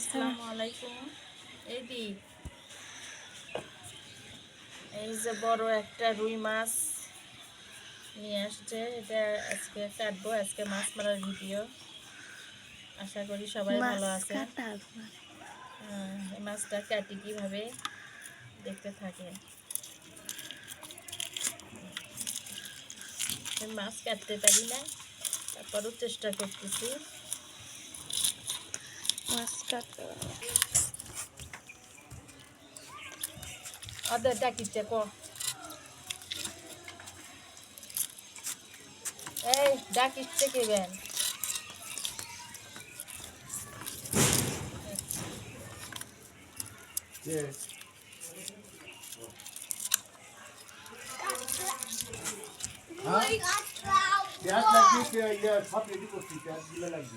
আসসালামু আলাইকুম। এই দি এই যে বড় একটা রুই মাছ নিয়ে আসছে। এটা আজকে কাটবো আজকে মাছ মারার ভিডিও আশা করি সবাই ভালো আছে। হ্যাঁ, এই মাছটা কাটি কীভাবে দেখতে থাকে। মাছ কাটতে পারি না তারপরও চেষ্টা করতেছি। মাছ কাটা ওদের ডাকিচ্ছে ক? এই ডাকিচ্ছে কে বেন পেঁয়াজ লাগবে সব রেডি করছি লাগবে।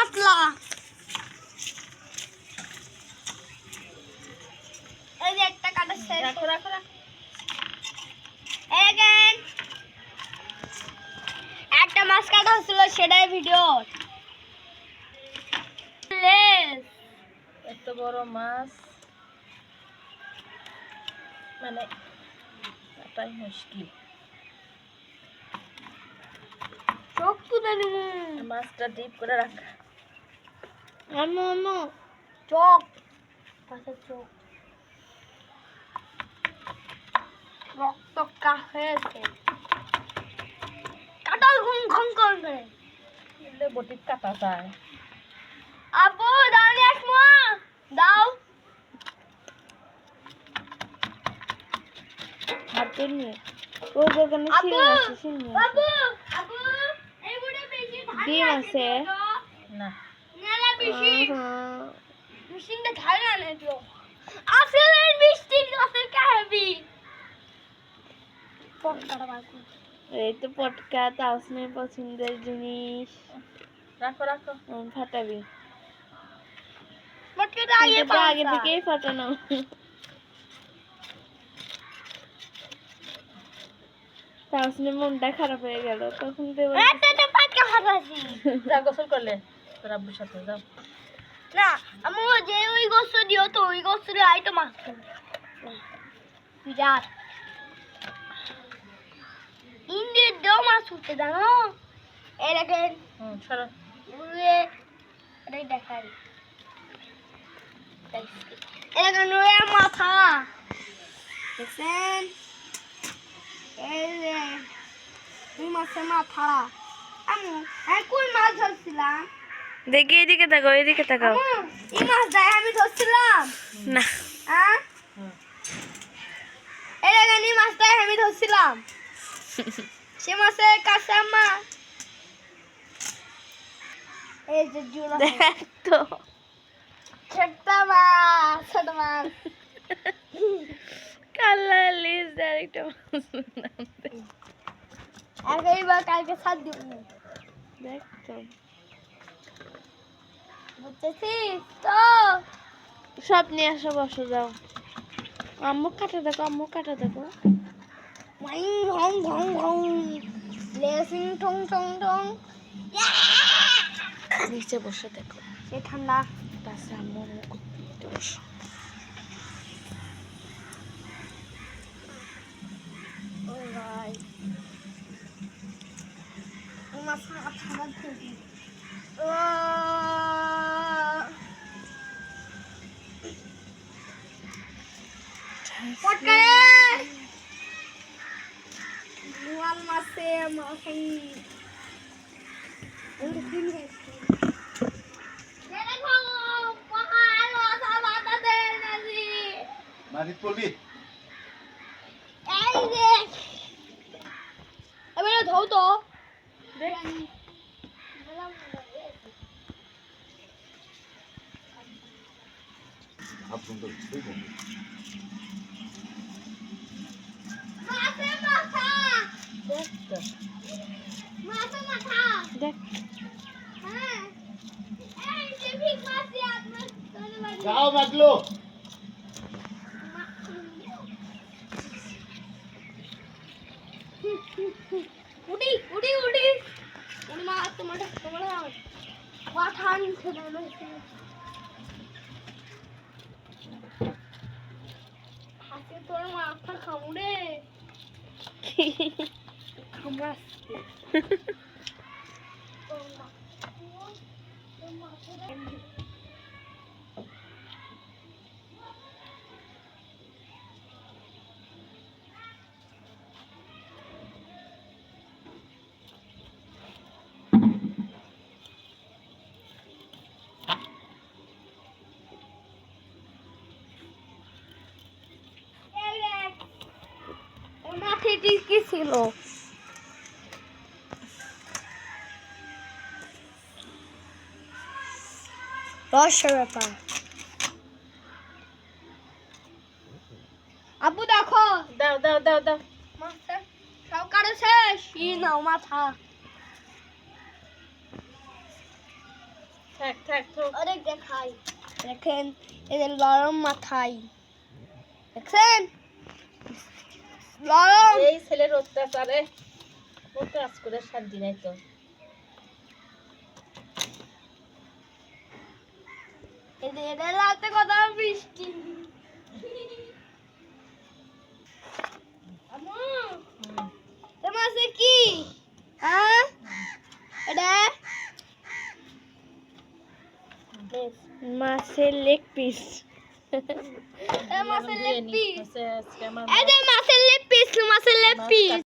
কাতলা এই যে একটা কাটা শেষ রাখো রাখো রাখো এগেন একটা মাছ কাটা হচ্ছিল সেটাই ভিডিও এত বড় মাছ মানে কাটাই মুশকিল চোখ মাছটা ডিপ করে রাখ আম্মু আম্মু চোখ পাশে চোখ রক্ত কা হয়েছে কাটাল ঘুম ঘুম করবে বটির কাটা যায় আপু দাঁড়িয়ে আসমা দাও হাতে নিয়ে ওই দোকানে শিল আছে শিল ধান ডিম আছে। না এই তো পটকা পছন্দের জিনিস। রাখো রাখো। ফাটাবি। পটকাটা আগে আগে থেকেই ফাটানো। তাওসনের মনটা খারাপ হয়ে গেল তখন যা গোসল করলে তোর আব্বুর সাথে যাও। না আমি যে ওই গোস্ত দিও তো ওই গোস্ত দিয়ে আই তো মাছ বিরাট। ইন্ডিয়ার দেও মাছ উঠতে জানো? এই দেখেন। দেখাই। রুয়ের মাথা। দেখছেন? এই মাছের মাথা। আমি কোন মাছ ধরছিলাম? দেখি এদিকে তাকাও এদিকে তাকাও। এই মাছ দেয় আমি ধরছিলাম। না। এই দেখেন এই মাছটাই আমি ধরছিলাম। সে এই যে জুড়া। দেখ। তো ছোট্ট মাছ ছোট মাছ। কাল্লা লিস আরেকটা মাছ নাম দে। আর এইবার কালকে সাত দিব। দেখ। তো বুঝতেছিস তো সব নিয়ে আসো বসো যাও। আম্মু কাটা দেখো আম্মু কাটা দেখো। ওয়াইং ঘং ঘং ঘং লেসিং টং টং টং। নিচে বসে দেখো। সে ঠান্ডা। পাশে আম্মু করতে বসো। আমার ঠান্ডা থেকে মাটির পড়বি এবারে ধৌ তো। আপনাদের ঠিক আছে মাছের মাথা দেখ তো মাছের মাথা দেখ হ্যাঁ এই যে ঠিক মাছ দিয়ে আপনার তোর যাও বাগলো উডি উডি উডি উডি মা তোমার তোমার মাথা আনতে দেবে হাতে তোর মাথা খামুড়ে খামড়াস ওর মাথায় কি ছিল? ব্যাপার। আপু দেখো। দাও দাও দাও দাও। মাথা। সব কারও শেষ। ই নাও মাথা। থাক থাক অনেক দেখাই। দেখেন এদের লরম মাথায়। দেখছেন? এই ছেলের অত্যাচারে ও কাজ করে শান্তি নাই তো। এদের এদের রাতে কত বৃষ্টি। তোমার কি? হ্যাঁ? এটা। মাছের লেগ পিস মাছের লেগ পিস হচ্ছে আজকে আমার